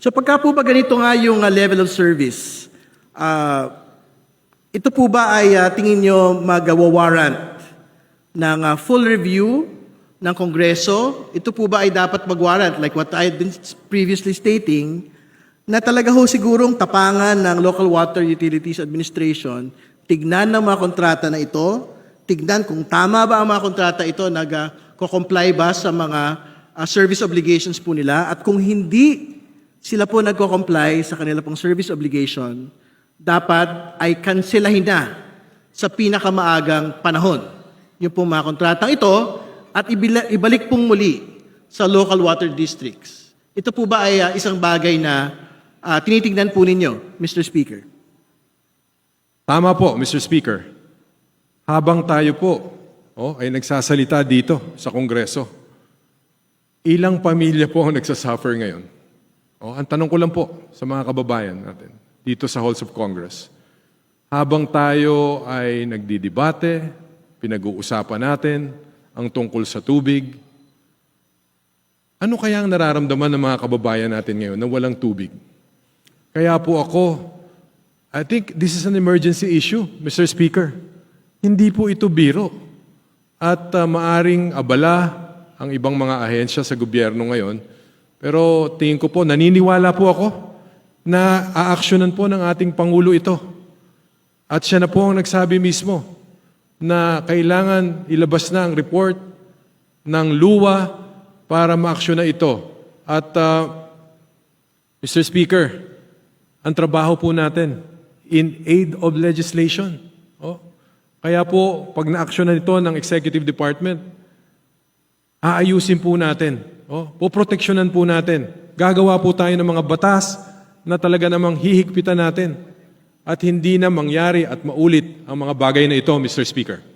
So pagka po ba ganito nga yung ah, level of service, ah, ito po ba ay ah, tingin nyo mag-warrant ng ah, full review ng Kongreso? Ito po ba ay dapat mag-warrant like what I had been previously stating na talaga ho sigurong tapangan ng Local Water Utilities Administration, tignan ng mga kontrata na ito, tignan kung tama ba ang mga kontrata ito, nag-comply ba sa mga ah, service obligations po nila, at kung hindi sila po nagko-comply sa kanila pong service obligation, dapat ay kanselahin na sa pinakamaagang panahon yung pong mga kontratang ito at ibalik pong muli sa local water districts. Ito po ba ay ah, isang bagay na ah, tinitingnan po ninyo, Mr. Speaker? Tama po, Mr. Speaker. Habang tayo po oh, ay nagsasalita dito sa Kongreso, ilang pamilya po ang nagsasuffer ngayon? Oh, ang tanong ko lang po sa mga kababayan natin dito sa Halls of Congress. Habang tayo ay nagdidebate, pinag-uusapan natin ang tungkol sa tubig, ano kaya ang nararamdaman ng mga kababayan natin ngayon na walang tubig? Kaya po ako, I think this is an emergency issue, Mr. Speaker. Hindi po ito biro. At uh, maaring abala ang ibang mga ahensya sa gobyerno ngayon. Pero tingin ko po, naniniwala po ako na aaksyonan po ng ating Pangulo ito. At siya na po ang nagsabi mismo na kailangan ilabas na ang report ng luwa para maaksyon na ito. At uh, Mr. Speaker, ang trabaho po natin in aid of legislation. Oh. Kaya po, pag na-action na ito ng Executive Department, aayusin po natin. Oh. Poproteksyonan po natin. Gagawa po tayo ng mga batas na talaga namang hihigpitan natin at hindi na mangyari at maulit ang mga bagay na ito, Mr. Speaker.